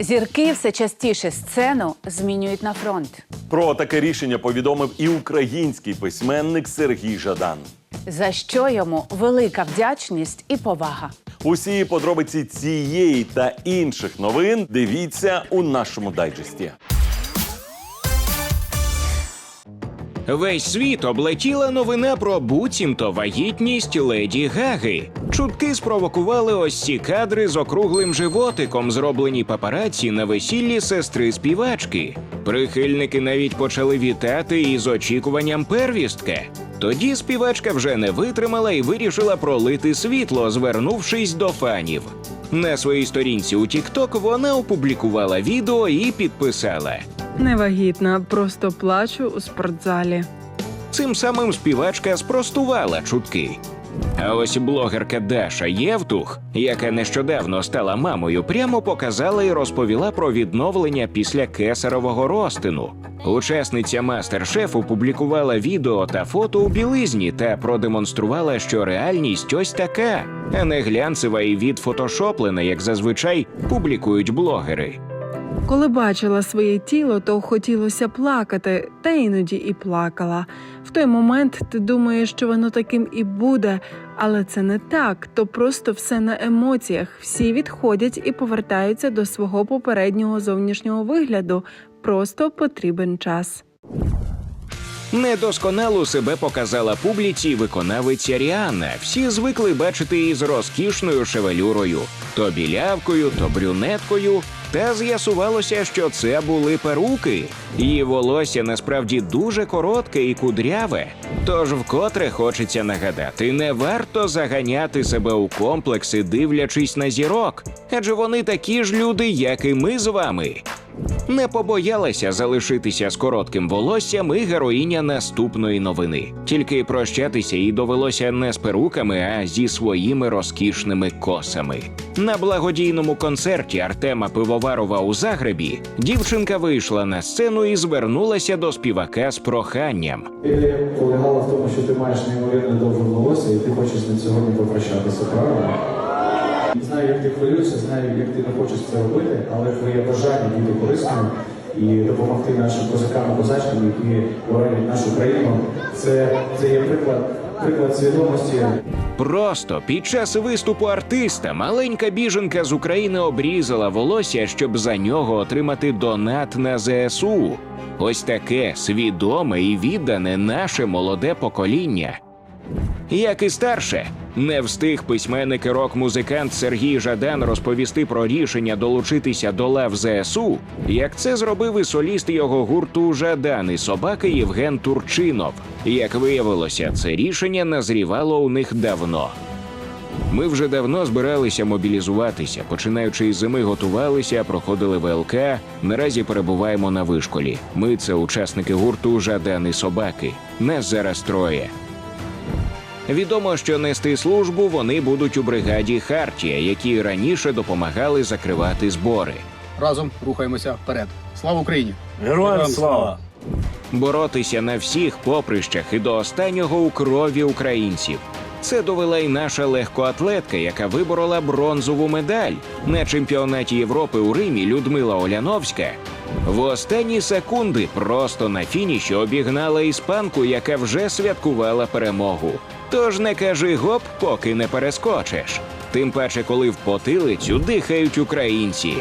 Зірки все частіше сцену змінюють на фронт. Про таке рішення повідомив і український письменник Сергій Жадан. За що йому велика вдячність і повага. Усі подробиці цієї та інших новин дивіться у нашому дайджесті. Весь світ облетіла новина про буцімто вагітність леді Гаги. Чутки спровокували ось ці кадри з округлим животиком, зроблені папараці на весіллі сестри співачки. Прихильники навіть почали вітати із очікуванням первістка. Тоді співачка вже не витримала і вирішила пролити світло, звернувшись до фанів. На своїй сторінці у TikTok вона опублікувала відео і підписала. Невагітна, просто плачу у спортзалі. Цим самим співачка спростувала чутки. А ось блогерка Даша Євтух, яка нещодавно стала мамою, прямо показала і розповіла про відновлення після кесарового розтину. Учасниця мастер-шеф опублікувала відео та фото у білизні та продемонструвала, що реальність ось така, а не глянцева і відфотошоплена, як зазвичай публікують блогери. Коли бачила своє тіло, то хотілося плакати, та іноді і плакала. В той момент ти думаєш, що воно таким і буде, але це не так, то просто все на емоціях. Всі відходять і повертаються до свого попереднього зовнішнього вигляду. Просто потрібен час. Недосконало себе показала публіці виконавиця Ріанна. Всі звикли бачити її з розкішною шевелюрою, то білявкою, то брюнеткою. Та з'ясувалося, що це були перуки. Її волосся насправді дуже коротке і кудряве. Тож вкотре хочеться нагадати, не варто заганяти себе у комплекси, дивлячись на зірок, адже вони такі ж люди, як і ми з вами. Не побоялася залишитися з коротким волоссям і героїня наступної новини. Тільки прощатися їй довелося не з перуками, а зі своїми розкішними косами. На благодійному концерті Артема Пивоварова у Загребі дівчинка вийшла на сцену і звернулася до співака з проханням. Ідея полягала в тому, що ти маєш неймовірно довге волосся, і ти хочеш ним сьогодні попрощатися, правильно? Знаю, як ти хвилюєшся, знаю, як ти не хочеш це робити, але твоє бажання бути корисним і допомогти нашим козакам і козачкам, які боронять нашу країну, це, це є приклад, приклад свідомості. Просто під час виступу артиста маленька біженка з України обрізала волосся, щоб за нього отримати донат на ЗСУ. Ось таке свідоме і віддане наше молоде покоління. Як і старше, не встиг письменник і рок-музикант Сергій Жадан розповісти про рішення долучитися до лав ЗСУ, як це зробив і соліст його гурту Жадан і собаки Євген Турчинов. Як виявилося, це рішення назрівало у них давно. Ми вже давно збиралися мобілізуватися. Починаючи із зими, готувалися, проходили ВЛК. Наразі перебуваємо на вишколі. Ми це учасники гурту Жадан і собаки. Нас зараз троє. Відомо, що нести службу вони будуть у бригаді Хартія, які раніше допомагали закривати збори. Разом рухаємося вперед. Слава Україні! Героям слава! боротися на всіх поприщах і до останнього у крові українців. Це довела й наша легкоатлетка, яка виборола бронзову медаль на чемпіонаті Європи у Римі Людмила Оляновська. В останні секунди просто на фініші обігнала іспанку, яка вже святкувала перемогу. Тож не кажи гоп, поки не перескочиш. Тим паче, коли в потилицю дихають українці.